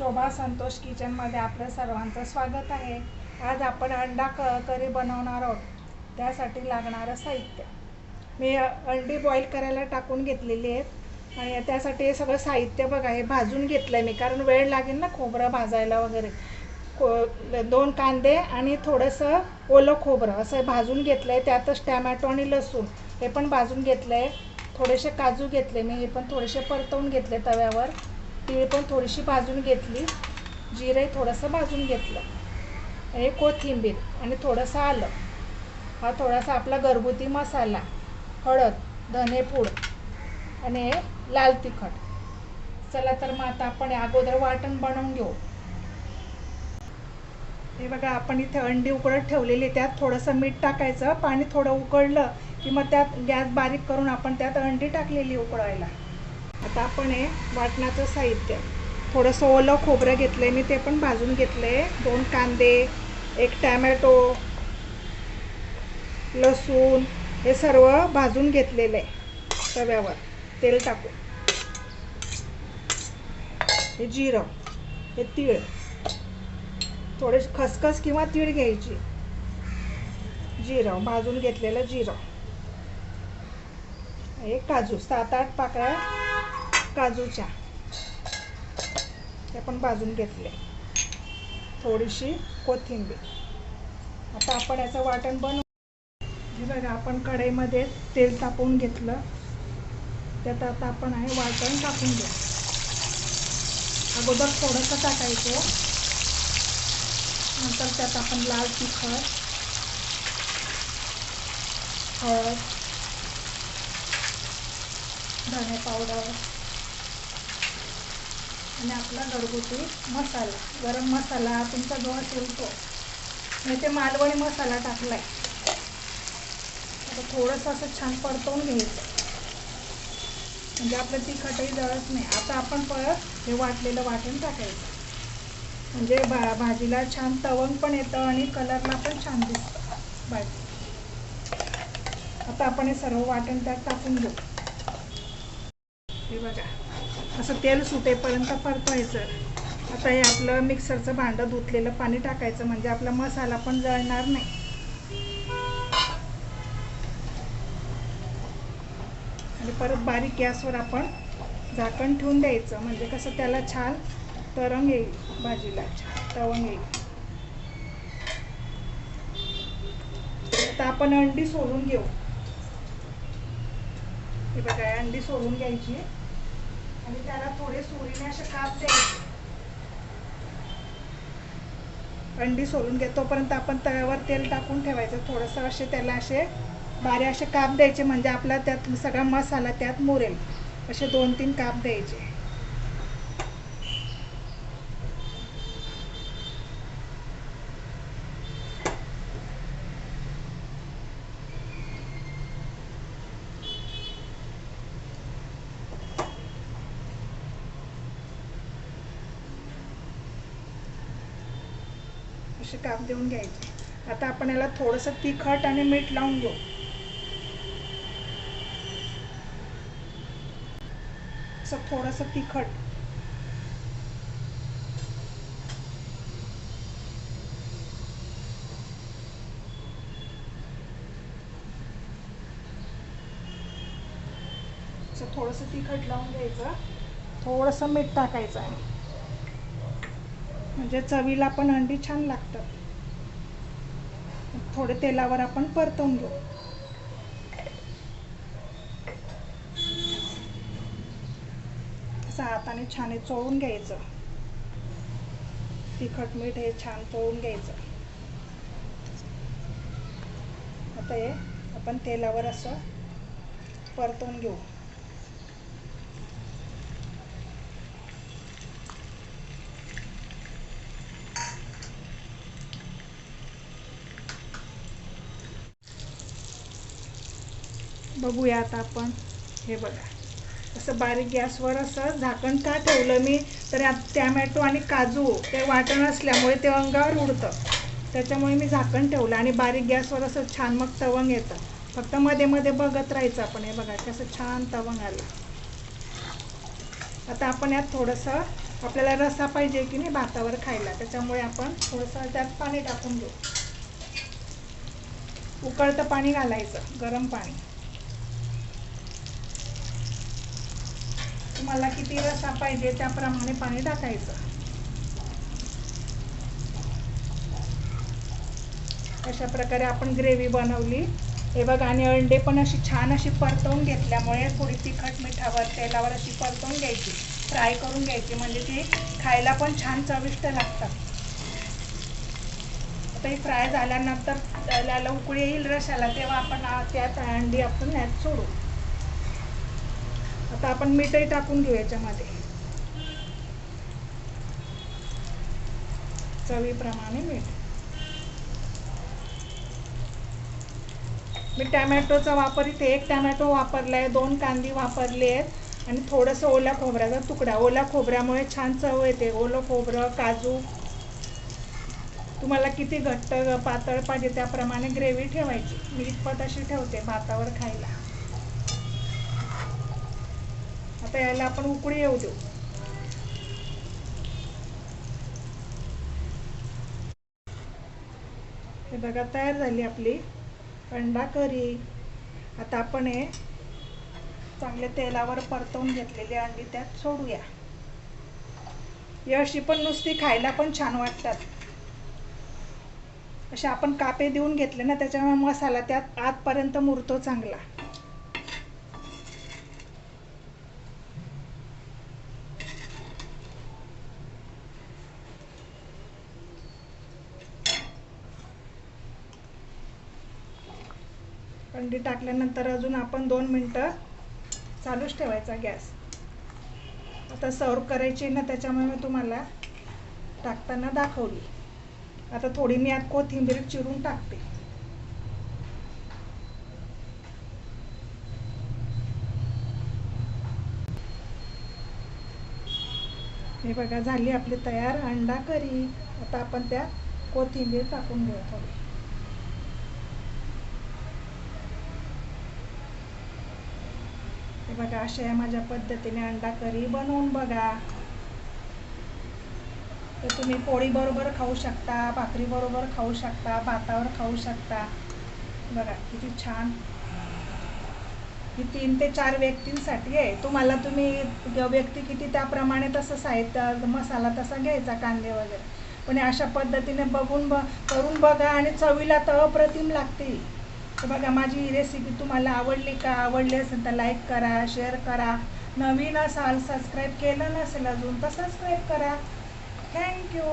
शोभा संतोष किचनमध्ये आपलं सर्वांचं स्वागत आहे. आज आपण अंडा क करी बनवणार आहोत. त्यासाठी लागणारं साहित्य. मी अंडी बॉईल करायला टाकून घेतलेली आहेत. आणि त्यासाठी हे सगळं साहित्य बघा हे भाजून घेतलं आहे मी कारण वेळ लागेल ना खोबरं भाजायला वगैरे. को दोन कांदे आणि थोडंसं ओलं खोबरं असं भाजून घेतलं आहे त्यातच टॅमॅटो आणि लसूण हे पण भाजून घेतलं आहे थोडेसे काजू घेतले मी हे पण थोडेसे परतवून घेतले तव्यावर. तीळ पण थोडीशी भाजून घेतली जिरंही थोडंसं भाजून घेतलं. हे कोथिंबीर आणि थोडंसं आलं. हा थोडासा आपला घरगुती मसाला हळद धनेपूड आणि हे लाल तिखट. चला तर मग आता आपण अगोदर वाटण बनवून घेऊ. हे बघा आपण इथे अंडी उकळत ठेवलेली त्यात थोडंसं मीठ टाकायचं. पाणी थोडं उकळलं की मग त्यात गॅस बारीक करून आपण त्यात अंडी टाकलेली उकळायला. आता आपण हे वाटणाचं साहित्य. थोडंसं ओलं खोबरं घेतलं आहे मी ते पण भाजून घेतलं आहे दोन कांदे एक टॅमॅटो लसूण हे सर्व भाजून घेतलेलं आहे तव्यावर. तेल टाकू हे जिरं हे तीळ. थोडे खसखस किंवा तीळ घ्यायची. जिरं भाजून घेतलेलं जिरं. हे काजू सात आठ पाकळ्या काजूच्या. ते पण भाजून घेतले थोडीशी कोथिंबीर. आता आपण याचं वाटण बनवू. हे बघा आपण कढईमध्ये तेल तापवून घेतलं. त्यात आता आपण आहे वाटण टाकून घेऊ. अगोदर थोडंसं टाकायचं. नंतर त्यात आपण लाल तिखट हळद धने पावडर आणि आपला घरगुती मसाला गरम मसाला तुमचा जो असेल तो. मी ते मालवणी मसाला टाकला आहे आता थोडंसं असं छान परतवून घ्यायचं. म्हणजे आपलं तिखटही जळत नाही. आता आपण परत हे वाटलेलं वाटण टाकायचं. म्हणजे भा भाजीला छान तवंग पण येतं आणि कलरला पण छान दिसतं. भाजी आता आपण हे सर्व वाटण त्यात टाकून घेऊ. हे बघा. असं तेल सुटेपर्यंत परतवायचं. आता हे आपलं मिक्सरचं भांडं धुतलेलं पाणी टाकायचं म्हणजे आपला मसाला पण जळणार नाही. आणि परत बारीक गॅसवर आपण झाकण ठेवून द्यायचं. म्हणजे कसं त्याला छान तरंग येईल भाजीला छान तवंग येईल. आता आपण अंडी सोलून घेऊ. हे बघा अंडी सोलून घ्यायची आणि त्याला थोडे सोरीने असे काप द्यायचे. अंडी सोलून घेतोपर्यंत आपण तव्यावर तेल टाकून ठेवायचं. थोडंसं असे त्याला असे बारे असे काप द्यायचे म्हणजे आपला त्यात सगळा मसाला त्यात मुरेल. असे दोन तीन काप द्यायचे. असे काप देऊन घ्यायचे. आता आपण याला थोडंसं तिखट आणि मीठ लावून घेऊ. असं थोडंसं तिखट. थोडस थोडंसं तिखट लावून घ्यायचं. थोडंसं मीठ टाकायचं आहे. म्हणजे चवीला पण अंडी छान लागतात. थोडे तेलावर आपण परतवून घेऊ. असं हाताने छान हे चोळून घ्यायचं. तिखट मीठ हे छान चोळून घ्यायचं. आता हे आपण तेलावर असं परतवून घेऊ. बघूया आता आपण. हे बघा. असं बारीक गॅसवर असं झाकण का ठेवलं मी? तर टॅमॅटो आणि काजू ते वाटण असल्यामुळे ते अंगावर उडतं. त्याच्यामुळे मी झाकण ठेवलं आणि बारीक गॅसवर असं छान मग तवंग येतं. फक्त मध्ये मध्ये बघत राहायचं आपण. हे बघा कसं छान तवंग आलं. आता आपण यात थोडंसं आपल्याला रस्सा पाहिजे की नाही भातावर खायला. त्याच्यामुळे आपण थोडंसं त्यात पाणी टाकून घेऊ. उकळतं पाणी घालायचं गरम पाणी. तुम्हाला किती रसा पाहिजे त्याप्रमाणे पाणी टाकायचं. अशा प्रकारे आपण ग्रेव्ही बनवली. हे बघ आणि अंडे पण अशी छान अशी परतवून घेतल्यामुळे थोडी तिखट मिठावर तेलावर अशी परतवून घ्यायची. फ्राय करून घ्यायची म्हणजे ती खायला पण छान चविष्ट लागतात. आता ही फ्राय झाल्यानंतर त्याला उकळी येईल रशाला तेव्हा आपण त्यात अंडी आपण यात सोडू. आता आपण मीठही टाकून घेऊ याच्यामध्ये. चवीप्रमाणे मीठ. मी टॅमॅटोचा वापर इथे एक टॅमॅटो वापरला आहे दोन कांदी वापरली आहेत आणि थोडंसं ओल्या खोबऱ्याचा तुकडा. ओल्या खोबऱ्यामुळे छान चव येते. ओलं खोबरं काजू. तुम्हाला किती घट्ट पातळ पाहिजे त्याप्रमाणे ग्रेव्ही ठेवायची. मी इतपत अशी ठेवते भातावर खायला. आता याला आपण उकळी येऊ देऊ. हे बघा तयार झाली आपली अंडा करी. आता आपण हे चांगले तेलावर परतवून घेतलेली अंडी त्यात सोडूया. ही अशी पण नुसती खायला पण छान वाटतात. असे आपण कापे देऊन घेतले ना त्याच्यामुळे मसाला त्यात आतपर्यंत मुरतो चांगला. अंडी टाकल्यानंतर अजून आपण दोन मिनटं चालूच ठेवायचा गॅस. आता सर्व करायची ना त्याच्यामुळे मी तुम्हाला टाकताना दाखवली. आता थोडी मी आत कोथिंबीर चिरून टाकते. हे बघा झाली आपली तयार अंडा करी आता आपण त्या कोथिंबीर टाकून घेऊ थोडी. बघा अशा या माझ्या पद्धतीने अंडा करी बनवून बघा. तर तुम्ही पोळी बरोबर खाऊ शकता भाकरी बरोबर खाऊ शकता भातावर खाऊ शकता. बघा किती छान. ही तीन ते चार व्यक्तींसाठी आहे. तुम्हाला तुम्ही व्यक्ती किती त्याप्रमाणे तसं साहित्य मसाला तसा घ्यायचा कांदे वगैरे. पण अशा पद्धतीने बघून ब करून बघा आणि चवीला तर अप्रतिम लागते तर बघा माझी ही रेसिपी तुम्हाला आवडली का आवडली असेल तर लाईक करा शेअर करा. नवीन असाल सबस्क्राईब केलं नसेल अजून तर सबस्क्राईब करा. थँक्यू